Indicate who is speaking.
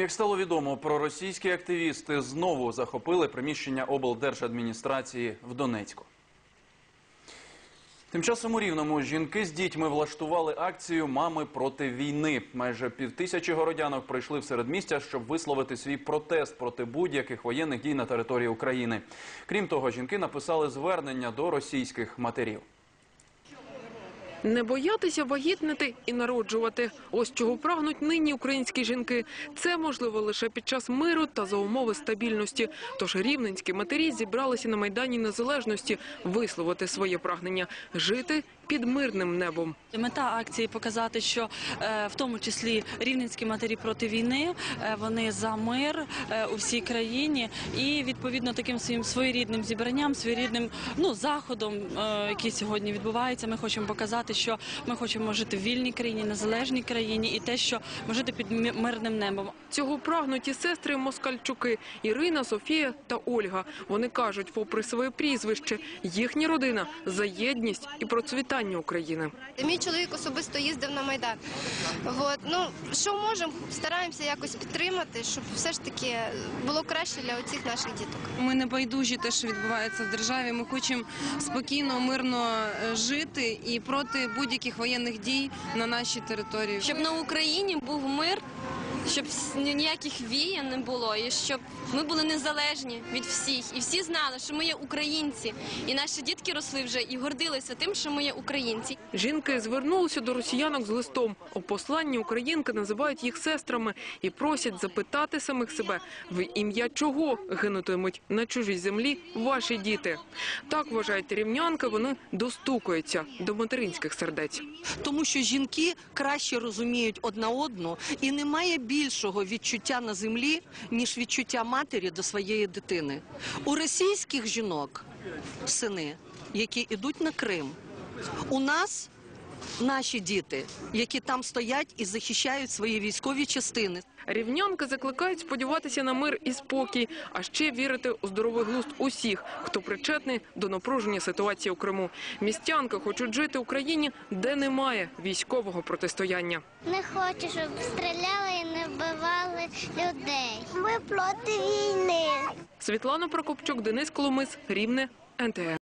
Speaker 1: Як стало відомо, проросійські активісти знову захопили приміщення облдержадміністрації в Донецьку. Тим часом у Рівному жінки з дітьми влаштували акцію Мами проти війни. Майже півтисячі городянок прийшли в середмістя, щоб висловити свій протест проти будь-яких воєнних дій на території України. Крім того, жінки написали звернення до російських матерів.
Speaker 2: Не боятися вагітнити і народжувати. Ось чого прагнуть нині українські жінки. Це можливо лише під час миру та за умови стабільності. Тож рівненські матері зібралися на майдані незалежності висловити своє прагнення жити під мирним небом.
Speaker 3: Мета акції показати, що е, в тому числі рівненські матері проти війни, е, вони за мир е, у всій країні, і відповідно таким своїм своєрідним зібранням, своєрідним ну заходом, який сьогодні відбувається. Ми хочемо показати, що ми хочемо жити в вільній країні, незалежній країні, і те, що ми жити під мирним небом.
Speaker 2: Цього прагнуть і сестри Москальчуки Ірина, Софія та Ольга. Вони кажуть, попри своє прізвище, їхня родина за єдність і процвітання України.
Speaker 4: Мій чоловік особисто їздив на майдан. От ну що можемо, стараємося якось підтримати, щоб все ж таки було краще для оцих наших діток.
Speaker 5: Ми не байдужі те, що відбувається в державі. Ми хочемо спокійно, мирно е, жити і проти будь-яких воєнних дій на нашій території.
Speaker 6: щоб на Україні був мир, щоб ніяких віян не було, і щоб ми були незалежні від всіх, і всі знали, що ми є українці, і наші дітки росли вже і гордилися тим, що ми є українці.
Speaker 2: Жінки звернулися до росіянок з листом. У посланні українки називають їх сестрами і просять запитати самих себе, в ім'я чого гинутимуть на чужій землі ваші діти. Так вважають рівнянки, вони достукаються до материнських сердець.
Speaker 7: тому що жінки краще розуміють одна одну, і немає більшого відчуття на землі, ніж відчуття матері до своєї дитини. У російських жінок сини, які йдуть на Крим, у нас наші діти, які там стоять і захищають свої військові частини.
Speaker 2: Рівнянки закликають сподіватися на мир і спокій, а ще вірити у здоровий глузд усіх, хто причетний до напруження ситуації у Криму. Містянки хочуть жити в Україні, де немає військового протистояння.
Speaker 8: Не хочу, щоб стріляли і не вбивали людей. Ми проти війни.
Speaker 2: Світлана Прокопчук, Денис Коломис, Рівне, НТН.